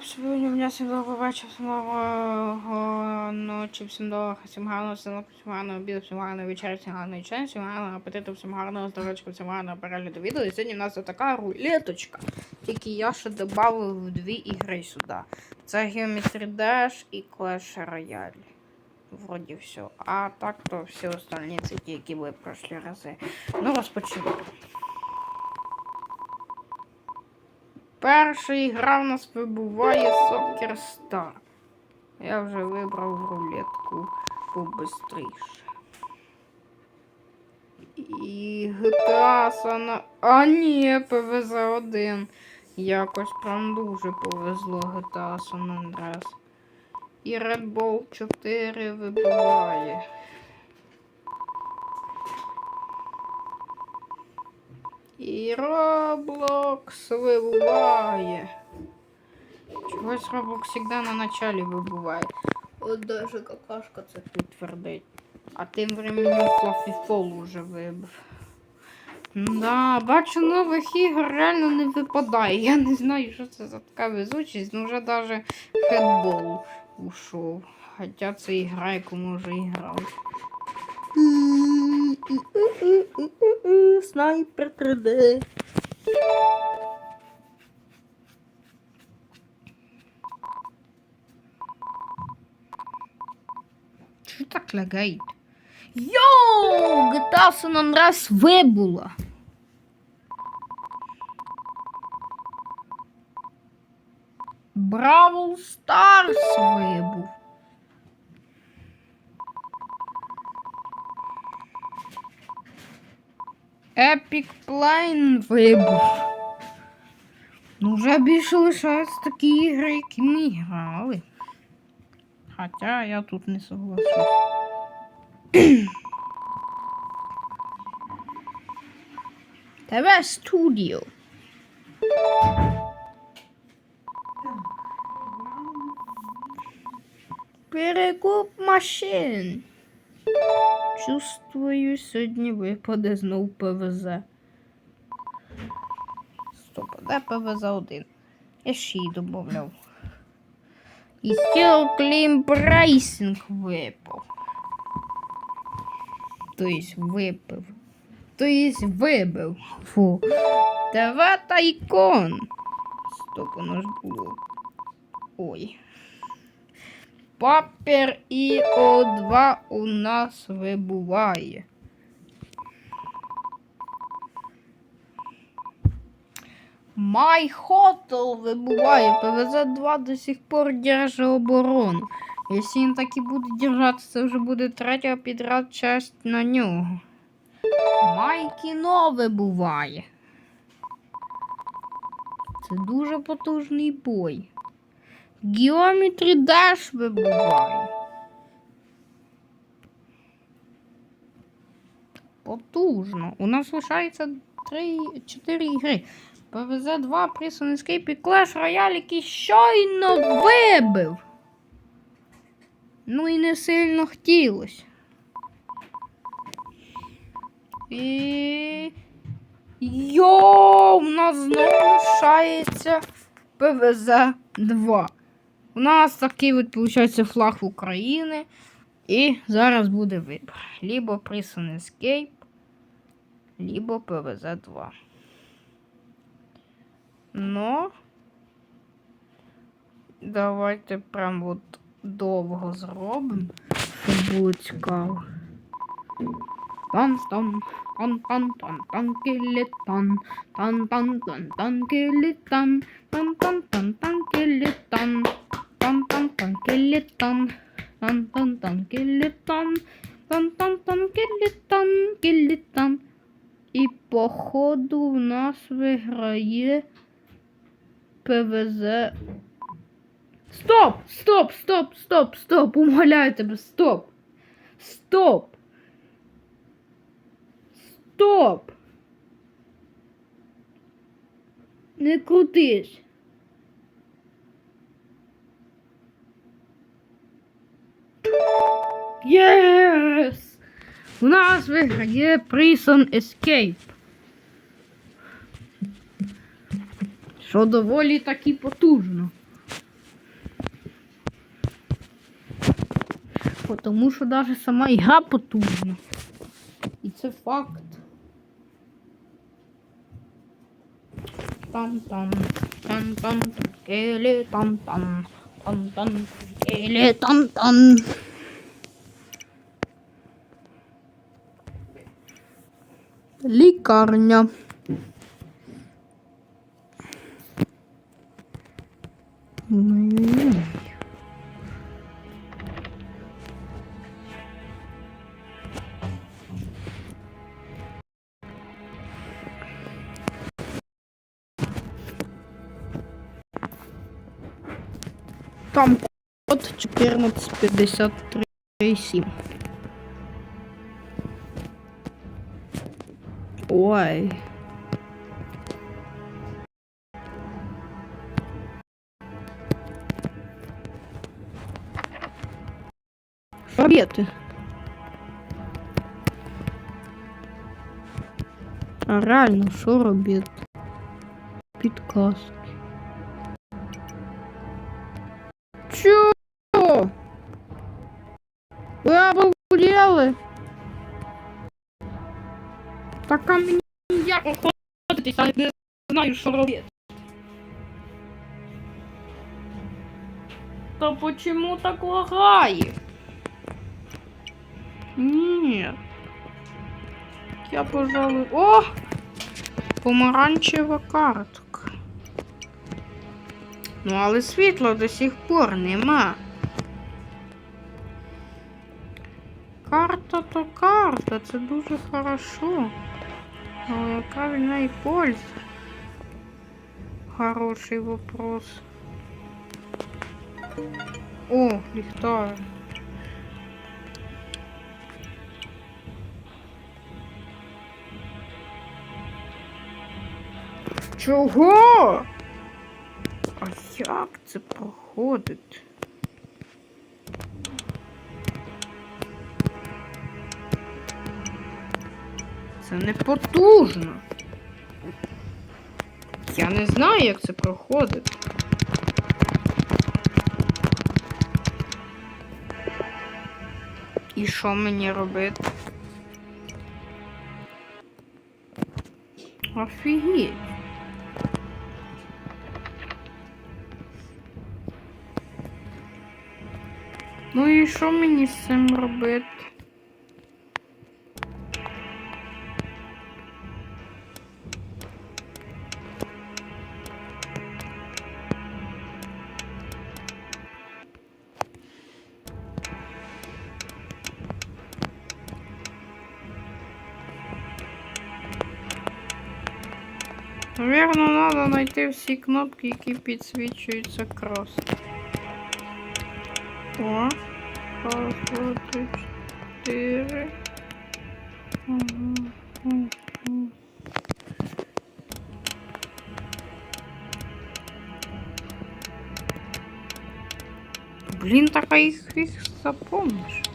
Сьогодні мене всім доброго вечора, всім доброго ночі, всім доброго, всім гарного сила, всім гарного обіду, всім гарного вечора, всім гарної чаю, всім гарного апетиту, всім гарного здоров'ячка, всім гарного перегляду відео. І сьогодні в нас така рулеточка. Тільки я ще додав дві ігри сюди. Це Geometry Dash і Clash Royale. Вроді все. А так то всі остальні це ті, які були прошлі рази. Ну, розпочнемо. Перша гра в нас вибуває Soccer Star. Я вже вибрав рулетку побистріше. І GTA San... А ні, ПВЗ 1. Якось прям дуже повезло GTA San Andreas. І Red Bull 4 вибиває. І Роблокс вибуває. Чогось Роблокс завжди на началі вибуває. От даже какашка це тут твердить. А тим временем Флафіфол уже вибив. Да, бачу, нових ігор реально не випадає. Я не знаю, що це за така везучість, ну вже даже хедбол ушов. Хоча це ігра, яку ми вже грали. Снайпер 3D. Що так лагает? Йоу! GTA San Andreas вибула. Бравл Старс вибув. Epic Plane вибув. Ну, вже більше лишаються такі ігри, які ми грали. Хоча я тут не соглашусь. ТВ Студіо. Перекуп машин. Чувствую, сьогодні випаде знов ПВЗ. Стоп, де ПВЗ 1? Я ще її додавав. І Steel Claim Pricing випав. Тобто випив. Тобто вибив. Фу. ТВ Тайкон. Стоп, воно ж було. Ой. Папір і О2 у нас вибуває. Май Хотел вибуває. ПВЗ-2 до сих пор держить оборону. Якщо він так і буде держати, це вже буде третя підряд часть на нього. Май кіно вибуває. Це дуже потужний бой. Geometry Dash вибуває. Потужно. У нас лишається 3-4 ігри. PvZ 2, Prison Escape і Clash Royale, який щойно вибив. Ну і не сильно хотілося. І. Йоу, у нас знову лишається ПВЗ 2. У нас такий от, виходить, флаг України. І зараз буде вибір. Либо Prison Escape, либо ПВЗ 2. Но давайте прям от довго зробимо, щоб було цікаво. Тан тан тан тан тан тан кілітан тан тан тан тан кілітан тан тан тан тан кілітан тан тан тан кілітан тан тан тан кілітан тан тан тан кілітан кілітан і походу в нас виграє ПВЗ. Стоп! Стоп! Стоп! Стоп! Стоп! Умоляю тебе! Стоп! Стоп! Стоп! Не крутись! Єс! У нас виграє Prison Escape. Що доволі таки потужно. Тому що навіть сама ігра потужна. І це факт. Там-там, там-там, келі, там-там, там-там, келі, там-там. Лікарня. Ой-ой-ой. Там код 1453.7. Ой. Робити? А реально, що робити? Підказки. Чё? Вы обалдели? А мені як охотитись, я не знаю, що робити. Та почему так лагає? Нет. Я, пожалуй... О! Помаранчева картка. Ну, але світла до сих пор нема. Карта то карта, це дуже хорошо. Яка в неї польза? Хороший вопрос. О, ліхтар. Чого? А як це проходить? Це не потужно. Я не знаю, як це проходить. І що мені робити? Офігеть. Ну і що мені з цим робити? Наверно, надо знайти всі кнопки, які підсвічуються красно. О, раз, два, три, чотири. Блін, так а їх, їх запомниш.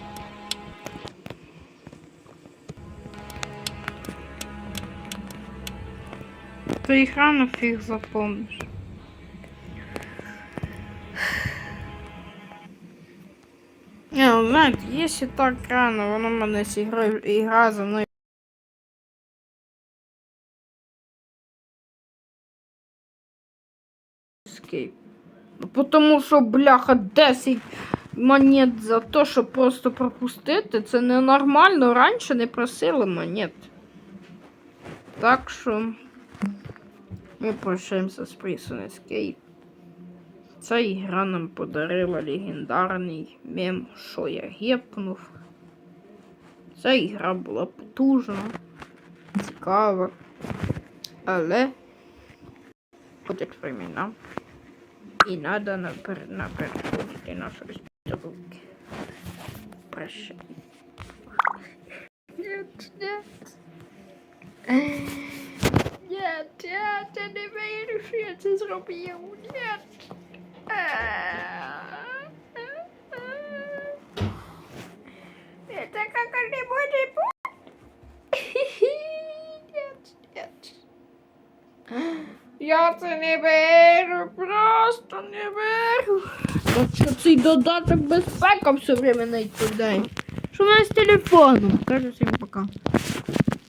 Їх рано фіг запомниш. Не, ну знаєте, якщо так рано, воно мене зіграє ігра за мною. Escape. Потому що, бляха, 10 монет за те, щоб просто пропустити, це ненормально. Раніше не просили монет. Так що ми прощаємося з Prison Escape. Ця ігра нам подарила легендарний мем, що я гепнув. Ця ігра була потужна, цікава, але ходять времена. І треба напер... напереходити на щось. Прощай. Нет, нет. Нет, нет, я не вірю, що я це зробив. Нет. Это как не может. Нет, нет. Я це не беру просто. не вірю. Що цей додаток безпека все время не відповідає. Що в мене з телефоном? Кажу всім пока.